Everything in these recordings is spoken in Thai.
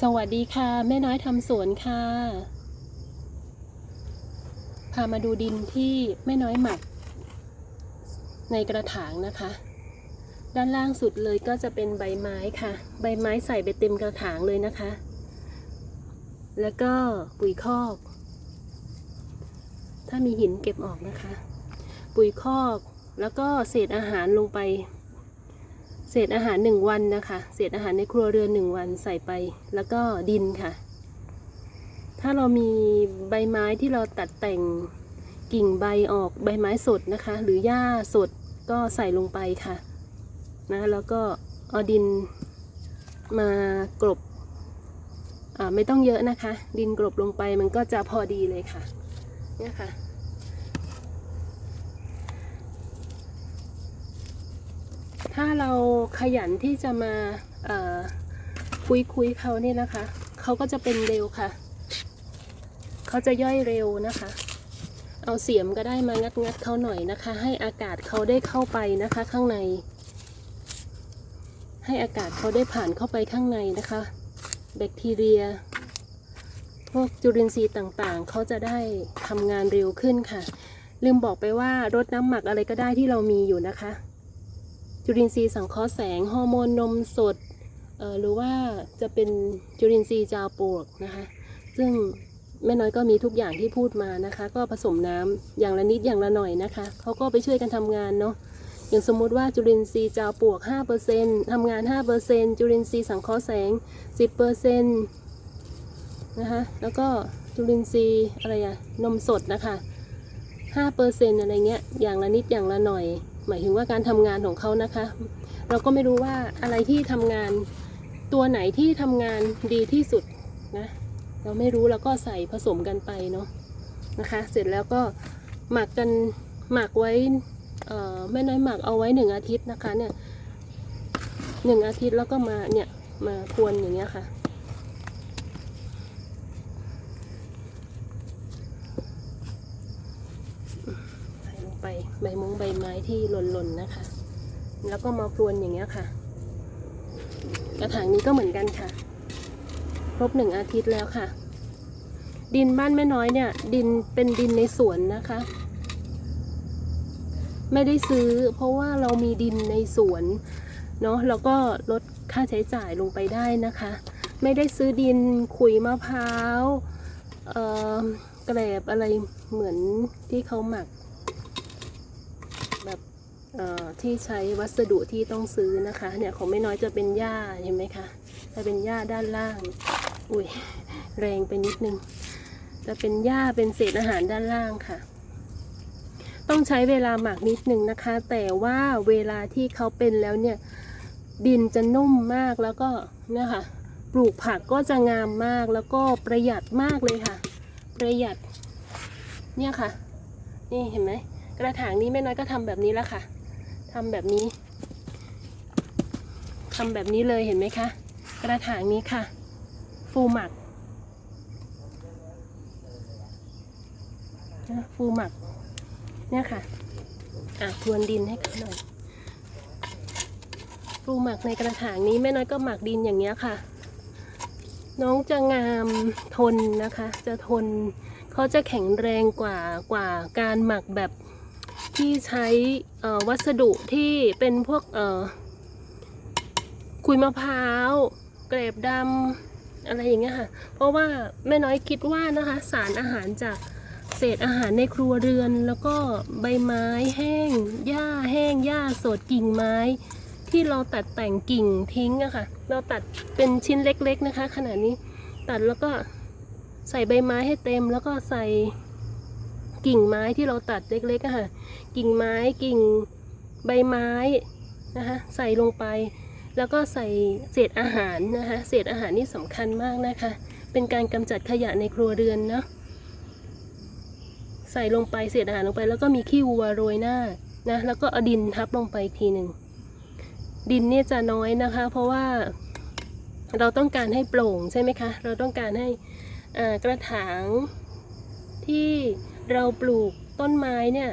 สวัสดีค่ะ แม่น้อยทำสวนค่ะ พามาดูดินที่แม่น้อยหมัก ในกระถางนะคะ ด้านล่างสุดเลยก็จะเป็นใบไม้ค่ะ ใบไม้ใส่ไปเต็มกระถางเลยนะคะ แล้วก็ปุ๋ยคอก ถ้ามีหินเก็บออกนะคะ ปุ๋ยคอกแล้วก็เศษอาหารลงไป ศษอาหารหนึ่งวันนะคะ เศษอาหารในครัวเรือนหนึ่งวันใส่ไป แล้วก็ดินค่ะ ถ้าเรามีใบไม้ที่เราตัดแต่งกิ่งใบออกใบไม้สดนะคะ หรือหญ้าสดก็ใส่ลงไปค่ะนะแล้วก็เอาดินมากรบไม่ต้องเยอะนะคะ ดินกรบลงไปมันก็จะพอดีเลยค่ะเนี่ยค่ะ ถ้าเราขยันที่จะมาคุยคุยเขาเนี่ยนะคะ เขาก็จะเป็นเร็วค่ะ เขาจะย่อยเร็วนะคะ เอาเสียมก็ได้มางัดงัดเขาหน่อยนะคะ ให้อากาศเขาได้เข้าไปนะคะ ข้างใน ให้อากาศเขาได้ผ่านเข้าไปข้างในนะคะ แบคทีเรีย พวกจุลินทรีย์ต่างๆ เขาจะได้ทำงานเร็วขึ้นค่ะ ลืมบอกไปว่ารดน้ำหมักอะไรก็ได้ที่เรามีอยู่นะคะ จุลินทรีย์สังเคราะห์แสงฮอร์โมนนมสดหรือว่าจะเป็นจุลินทรีย์จาวปลวกนะคะ ซึ่งแม่น้อยก็มีทุกอย่างที่พูดมานะคะ ก็ผสมน้ำอย่างละนิดอย่างละหน่อยนะคะ เขาก็ไปช่วยกันทำงานเนาะอย่างสมมุติว่าจุลินทรีย์จาวปลวก 5%ทำงาน 5%จุลินทรีย์สังเคราะห์แสง 10%นะคะแล้วก็จุลินทรีย์อะไรอะนมสดนะคะ 5%อะไรเงี้ยอย่างละนิดอย่างละหน่อย หมายถึงว่าการทำงานของเขานะคะ เราก็ไม่รู้ว่าอะไรที่ทำงานตัวไหนที่ทำงานดีที่สุดนะเราไม่รู้เราก็ใส่ผสมกันไปเนาะนะคะ เสร็จแล้วก็หมักกันหมักไว้เอ่อไม่น้อยหมักเอาไว้หนึ่งอาทิตย์นะคะเนี่ยหนึ่งอาทิตย์แล้วก็มาเนี่ยมาพรวนอย่างเงี้ยค่ะ ใส่ลง ไปใบมงใบไม้ที่หล่นๆนะคะ แล้วก็มาพรวนอย่างเงี้ยค่ะ กระถางนี้ก็เหมือนกันค่ะ ครบหนึ่งอาทิตย์แล้วค่ะ ดินบ้านแม่น้อยเนี่ย ดินเป็นดินในสวนนะคะ ไม่ได้ซื้อ เพราะว่าเรามีดินในสวนเนาะแล้วก็ลดค่าใช้จ่ายลงไปได้นะคะ ไม่ได้ซื้อดินขุยมะพร้าวเอ่อแกลบอะไรเหมือนที่เขาหมัก ที่ใช้วัสดุที่ต้องซื้อนะคะ เนี่ยของไม่น้อยจะเป็นหญ้าเห็นไหมคะจะเป็นหญ้าด้านล่าง อุ้ยแรงไปนิดนึง จะเป็นหญ้าเป็นเศษอาหารด้านล่างค่ะ ต้องใช้เวลาหมักนิดนึงนะคะ แต่ว่าเวลาที่เขาเป็นแล้วเนี่ยดินจะนุ่มมากแล้วก็เนี่ยค่ะปลูกผักก็จะงามมากแล้วก็ประหยัดมากเลยค่ะ ประหยัดเนี่ยค่ะ นี่เห็นไหมกระถางนี้แม่น้อยก็ทำแบบนี้แล้วค่ะ ทำแบบนี้ทำแบบนี้เลยเห็นไหมคะ กระถางนี้ค่ะ ฟูหมักนะฟูหมัก เนี่ยค่ะ อะทวนดินให้เขาหน่อยฟูหมักในกระถางนี้แม่น้อยก็หมักดินอย่างเงี้ยค่ะ น้องจะงามทนนะคะ จะทนเขาจะแข็งแรงกว่ากว่าการหมักแบบ ที่ใช้วัสดุที่เป็นพวกคุยมะพร้าว เกรบดำอะไรอย่างเงี้ยค่ะ เพราะว่าแม่น้อยคิดว่านะคะสารอาหารจากเศษอาหารในครัวเรือน แล้วก็ใบไม้แห้ง หญ้าแห้ง หญ้าสดกิ่งไม้ ที่เราตัดแต่งกิ่งทิ้งอะค่ะ เราตัดเป็นชิ้นเล็กๆนะคะ ขนาดนี้ตัดแล้วก็ใส่ใบไม้ให้เต็มแล้วก็ใส่ กิ่งไม้ที่เราตัดเล็กๆค่ะกิ่งไม้กิ่งใบไม้นะคะใส่ลงไป แล้วก็ใส่เศษอาหารนะคะเศษอาหารนี่สำคัญมากนะคะ เป็นการกำจัดขยะในครัวเรือนเนาะใส่ลงไปเศษอาหารลงไป แล้วก็มีขี้วัวโรยหน้านะแล้วก็เอาดินทับลงไปอีกทีหนึ่งดินเนี่ยจะน้อยนะคะ เพราะว่าเราต้องการให้โปร่งใช่ไหมคะ เราต้องการให้กระถางที่ เราปลูกต้นไม้เนี่ย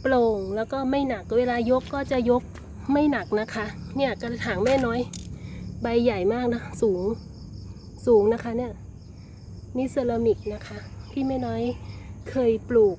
โปร่งแล้วก็ไม่หนักเวลายกก็จะยกไม่หนักนะคะ เนี่ยกระถางแม่น้อย ใบใหญ่มากนะ สูงสูงนะคะเนี่ยนี่เซรามิกนะคะที่แม่น้อยเคยปลูก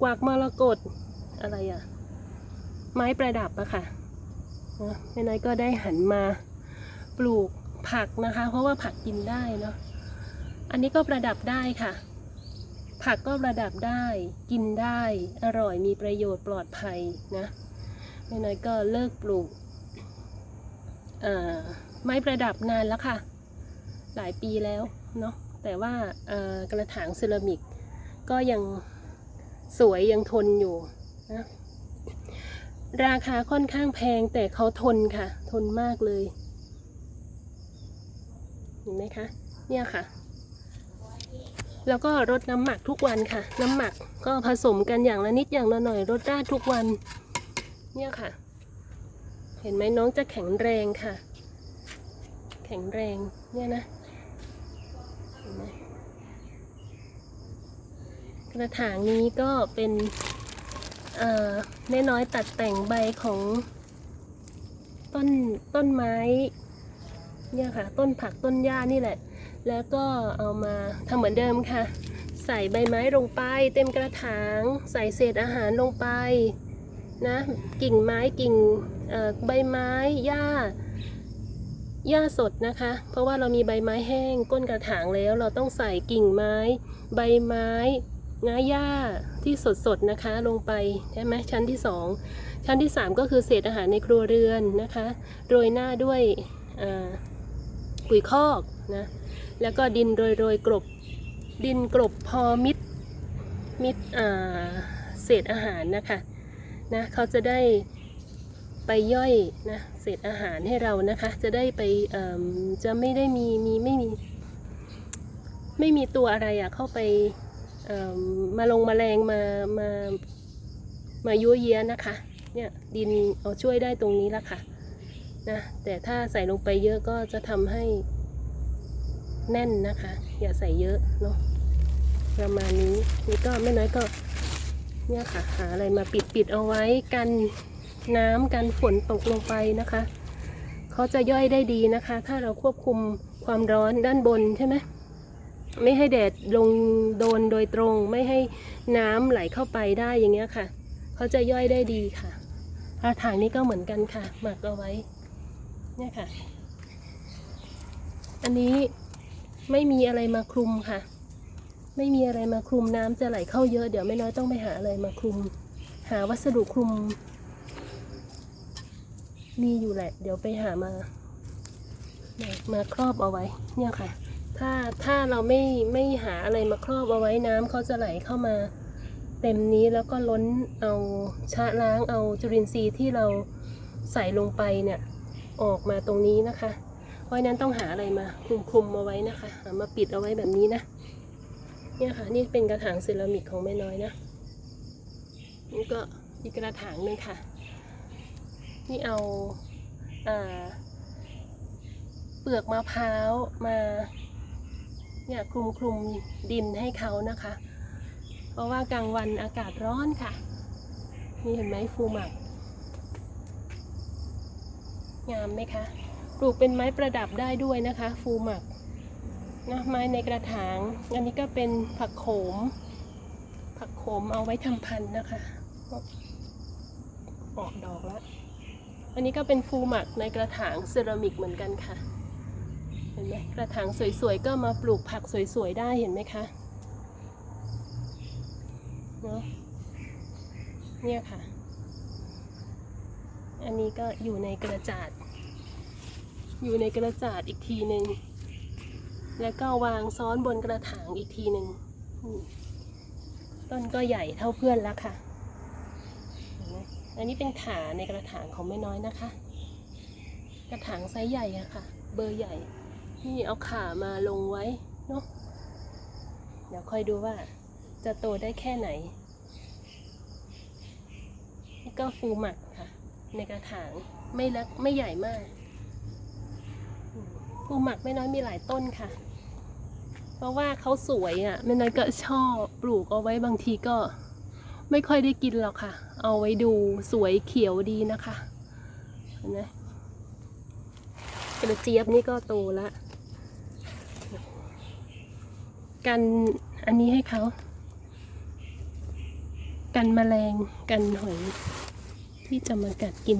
กวากมรกตอะไรอะไม้ประดับอะค่ะนะแม่น้อยก็ได้หันมาปลูกผักนะคะ เพราะว่าผักกินได้เนาะอันนี้ก็ประดับได้ค่ะ ผักก็ระดับได้กินได้อร่อยมีประโยชน์ปลอดภัยนะแม่น้อยก็เลิกปลูกไม้ประดับนานแล้วค่ะ หลายปีแล้วเนาะแต่ว่ากระถางเซรามิก ก็ยังสวยยังทนอยู่นะราคาค่อนข้างแพงแต่เขาทนค่ะ ทนมากเลย เห็นไหมคะ เนี่ยค่ะ แล้วก็รดน้ำหมักทุกวันค่ะ น้ำหมักก็ผสมกันอย่างละนิดอย่างละหน่อยรดราดทุกวัน เนี่ยค่ะ เห็นไหมน้องจะแข็งแรงค่ะ แข็งแรงเนี่ยนะเห็นไหมกระถางนี้ก็เป็นเอ่อแม่น้อยตัดแต่งใบของต้นต้นไม้เนี่ยค่ะ ต้นผักต้นหญ้านี่แหละ แล้วก็เอามาทำเหมือนเดิมค่ะ ใส่ใบไม้ลงไป เต็มกระถาง ใส่เศษอาหารลงไปนะกิ่งไม้กิ่งใบไม้หญ้าหญ้าสดนะคะ เพราะว่าเรามีใบไม้แห้งก้นกระถางแล้วเราต้องใส่กิ่งไม้ ใบไม้งาหญ้าที่สดๆนะคะลงไปใช่ไหมชั้นที่สองชั้นที่สามก็คือเศษอาหารในครัวเรือนนะคะ โรยหน้าด้วยปุ๋ยคอกนะ แล้วก็ดินโรยโรยๆกลบ ดินกลบพอมิดมิดเศษอาหารนะคะนะเขาจะได้ไปย่อยนะเศษอาหารให้เรานะคะ จะได้ไปจะไม่ได้มีมีไม่มี ไม่มีตัวอะไรอะเข้าไปเอิ่มาลงแมลงมามามายั่วเยี้ยนะคะเนี่ยดินเอาช่วยได้ตรงนี้ละค่ะนะแต่ถ้าใส่ลงไปเยอะก็จะทำให้ แน่นนะคะ อย่าใส่เยอะเนาะประมาณนี้นี่ก็ไม่น้อยก็เนี่ยค่ะหาอะไรมาปิดปิดเอาไว้กันน้ำกันฝนตกลงไปนะคะเขาจะย่อยได้ดีนะคะ ถ้าเราควบคุมความร้อนด้านบนใช่ไหมไม่ให้แดดลงโดนโดยตรงไม่ให้น้ำไหลเข้าไปได้อย่างเงี้ยค่ะเขาจะย่อยได้ดีค่ะกระถางนี้ก็เหมือนกันค่ะ หมักเอาไว้เนี่ยค่ะ อันนี้ ไม่มีอะไรมาคลุมค่ะ ไม่มีอะไรมาคลุมน้ำจะไหลเข้าเยอะเดี๋ยวไม่น้อยต้องไปหาอะไรมาคลุม หาวัสดุคลุม มีอยู่แหละ เดี๋ยวไปหามามาครอบเอาไว้ เนี่ยค่ะ ถ้าถ้าเราไม่ไม่หาอะไรมาครอบเอาไว้น้ำเขาจะไหลเข้ามา เต็มนี้แล้วก็ล้นเอาชะล้างเอาจุลินทรีย์ที่เราใส่ลงไปเนี่ยออกมาตรงนี้นะคะ เพราะนั้นต้องหาอะไรมาคลุมคลุมเอาไว้นะคะหามาปิดเอาไว้แบบนี้นะ เนี่ยค่ะนี่เป็นกระถางเซรามิกของแม่น้อยนะนี่ก็อีกกระถางนึงค่ะ นี่เอาอ่าเปลือกมะพร้าวมาเนี่ยคลุมคลุมดินให้เขานะคะ เพราะว่ากลางวันอากาศร้อนค่ะ นี่เห็นไหมฟูหมัก งามไหมคะ ปลูกเป็นไม้ประดับได้ด้วยนะคะ ฟูหมักนะไม้ในกระถาง อันนี้ก็เป็นผักโขม ผักโขมเอาไว้ทำพันธุ์นะคะออกดอกแล้ว อันนี้ก็เป็นฟูหมักในกระถางเซรามิกเหมือนกันค่ะ เห็นไหมกระถางสวยๆก็มาปลูกผักสวยๆได้เห็นไหมคะเนาะเนี่ยค่ะ อันนี้ก็อยู่ในกระจาด อยู่ในกระจาดอีกทีหนึ่งแล้วก็วางซ้อนบนกระถางอีกทีหนึ่งต้นก็ใหญ่เท่าเพื่อนแล้วค่ะอันนี้เป็นขาในกระถางของแม่น้อยนะคะ กระถางไซส์ใหญ่อะค่ะ เบอร์ใหญ่ นี่เอาขามาลงไว้เนาะเดี๋ยวค่อยดูว่าจะโตได้แค่ไหน นี่ก็ฟูหมักค่ะ ในกระถางไม่เล็กไม่ใหญ่มาก ปูหมักแม่น้อยมีหลายต้นค่ะ เพราะว่าเขาสวยอะแม่น้อยก็ชอบปลูกเอาไว้บางทีก็ ไม่ค่อยได้กินหรอกค่ะ เอาไว้ดูสวยเขียวดีนะคะเห็นไหมกระเจี๊ยบนี่ก็โตแล้วกันอันนี้ให้เขากันแมลงกันหอยที่จะมากัดกิน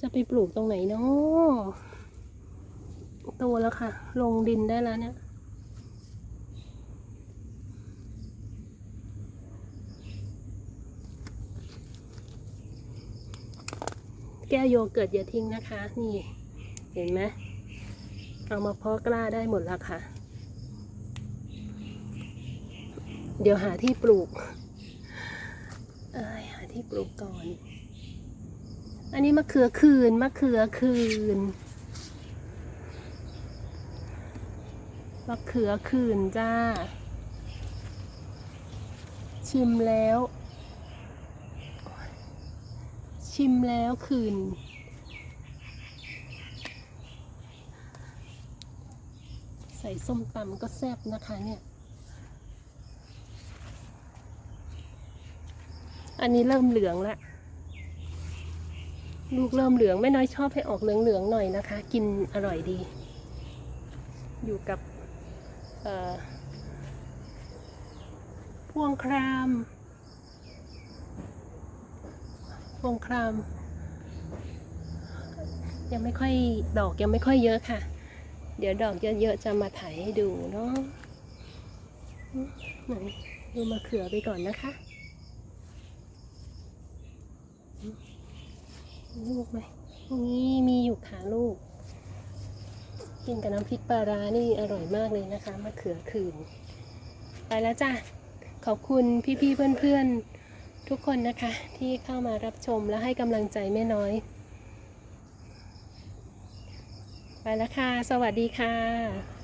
จะไปปลูกตรงไหนเนาะโตแล้วค่ะ ลงดินได้แล้วเนี่ยแก้วโยเกิร์ตอย่าทิ้งนะคะ นี่ เห็นไหมเอามาเพาะกล้าได้หมดแล้วค่ะ เดี๋ยวหาที่ปลูก เอ้ยหาที่ปลูกก่อน อันนี้มะเขือคืนมะเขือคืนมะเขือคืนจ้า ชิมแล้ว ชิมแล้วคืนใส่ส้มตำก็แซ่บนะคะเนี่ย อันนี้เริ่มเหลืองแล้ว ลูกเริ่มเหลืองแม่น้อยชอบให้ออกเหลืองๆหน่อยนะคะ กินอร่อยดี อยู่กับพวงครามพวงคราม ยังไม่ค่อยดอกยังไม่ค่อยเยอะค่ะ เดี๋ยวดอกเยอะๆจะมาถ่ายให้ดูเนาะไหนดูมะเขือไปก่อนนะคะ ลูกไหมนี่มีอยู่ค่ะลูก กินกับน้ำพริกปลาร้านี่อร่อยมากเลยนะคะมะเขือคืนไปแล้วจ้ะขอบคุณพี่ๆเพื่อนๆ ทุกคนนะคะ ที่เข้ามารับชมและให้กำลังใจแม่น้อย ไปแล้วค่ะ สวัสดีค่ะ